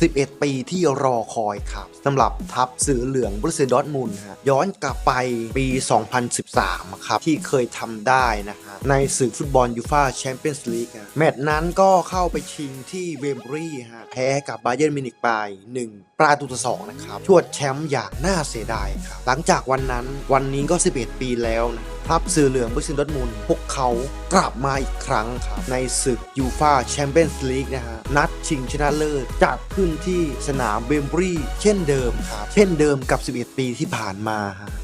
11 ปีที่รอคอยครับสำหรับทัพสื่อเหลืองบรูเซดอร์มุนฮะย้อนกลับไปปี 2013 ครับ ที่เคยทำได้นะฮะในศึกฟุตบอลยูฟาแชมเปี้ยนส์ลีกแมตช์นั้นก็เข้าไปชิงที่เวมบรีฮะแพ้กับบาเยิร์นมิวนิกไป 1 ประตูต่อ2นะครับชวดแชมป์อย่างน่าเสียดายครับหลังจากวันนั้นวันนี้ก็ 11 ปีแล้วนะทัพสื่อเหลืองบรูเซดอทมุนด์พวกเขากลับมาอีกครั้งครับในศึกยูฟาแชมเปี้ยนส์ลีกนะฮะ นัดชิงชนะเลิศจัดขึ้นที่สนามเบมบรีเช่นเดิมครับ เช่นเดิมกับ 11 ปีที่ผ่านมา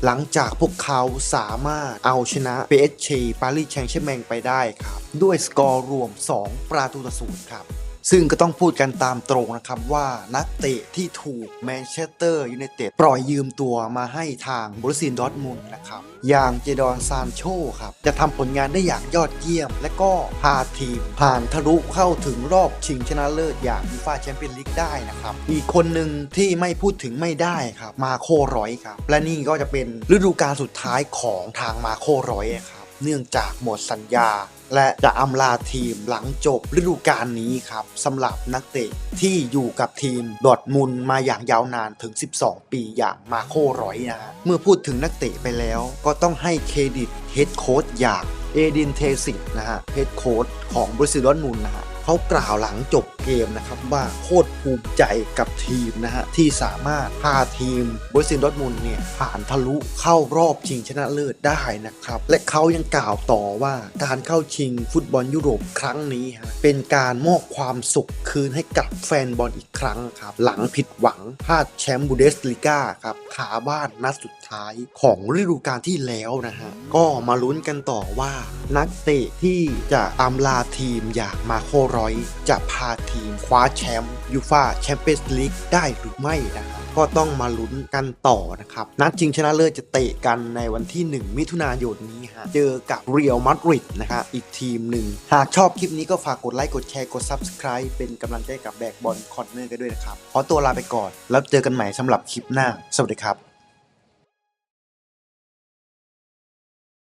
หลังจากพวกเขาสามารถเอาชนะ PSG ปารีสแชงเชอร์แมงไปได้ครับ ด้วยสกอร์รวม 2 ประตูต่อศูนย์ครับ ซึ่งก็ต้องพูดกันตามตรงนะครับว่านักเตะที่ถูกแมนเชสเตอร์ยูไนเต็ดปล่อยยืมตัวมาให้ทางบรูซินดอร์ทมุนนะครับ อย่างเจดอนซานโชครับ จะทำผลงานได้อย่างยอดเยี่ยม และก็พาทีมผ่านทะลุเข้าถึงรอบชิงชนะเลิศอย่างยูฟาแชมเปี้ยนลีกได้นะครับ อีกคนหนึ่งที่ไม่พูดถึงไม่ได้ครับ มาโคร้อยครับ และนี่ก็จะเป็นฤดูกาลสุดท้ายของทางมาโคร้อยครับ เนื่องจากหมดสัญญา และจะอำลาทีมหลังจบฤดูกาลนี้ครับสำหรับนักเตะที่อยู่กับทีมดอทมุนมาอย่างยาวนานถึง 12 ปีอย่างมาโครอยนะเมื่อพูดถึงนักเตะไปแล้วก็ต้องให้เครดิตเฮดโค้ชอย่างเอดินเทสิตนะฮะเฮดโค้ชของบรูซิดอนมุนนะฮะ เขากล่าวหลังจบเกมนะครับว่าโคตรภูมิใจกับทีมนะฮะที่สามารถพาทีมบรูซิดอทมุนเนี่ยผ่านทะลุเข้ารอบชิงชนะเลิศได้นะครับ และเขายังกล่าวต่อว่าการเข้าชิงฟุตบอลยุโรปครั้งนี้ฮะเป็นการมอบความสุขคืนให้กับแฟนบอลอีกครั้งครับหลังผิดหวังพลาดแชมป์บูเดสลิก้าครับขาบ้านนัดสุดท้ายของฤดูกาลที่แล้วนะฮะก็มาลุ้นกันต่อว่า นักเตะที่จะตามลาทีมอย่างมาโครอย จะพาทีมคว้าแชมป์ยูฟาแชมเปี้ยนส์ลีกได้หรือไม่นะครับก็ต้องมาลุ้นกันต่อนะครับ นัดชิงชนะเลิศจะเตะกันในวันที่ 1 มิถุนายนนี้ฮะ เจอกับเรียลมาดริดนะฮะอีกทีมหนึ่ง หากชอบคลิปนี้ก็ฝากกดไลค์ กดแชร์ กด Subscribe เป็นกำลังใจกับแบกบอลคอนเนอร์กันด้วยนะครับ ขอตัวลาไปก่อน แล้วเจอกันใหม่สำหรับคลิปหน้า สวัสดีครับ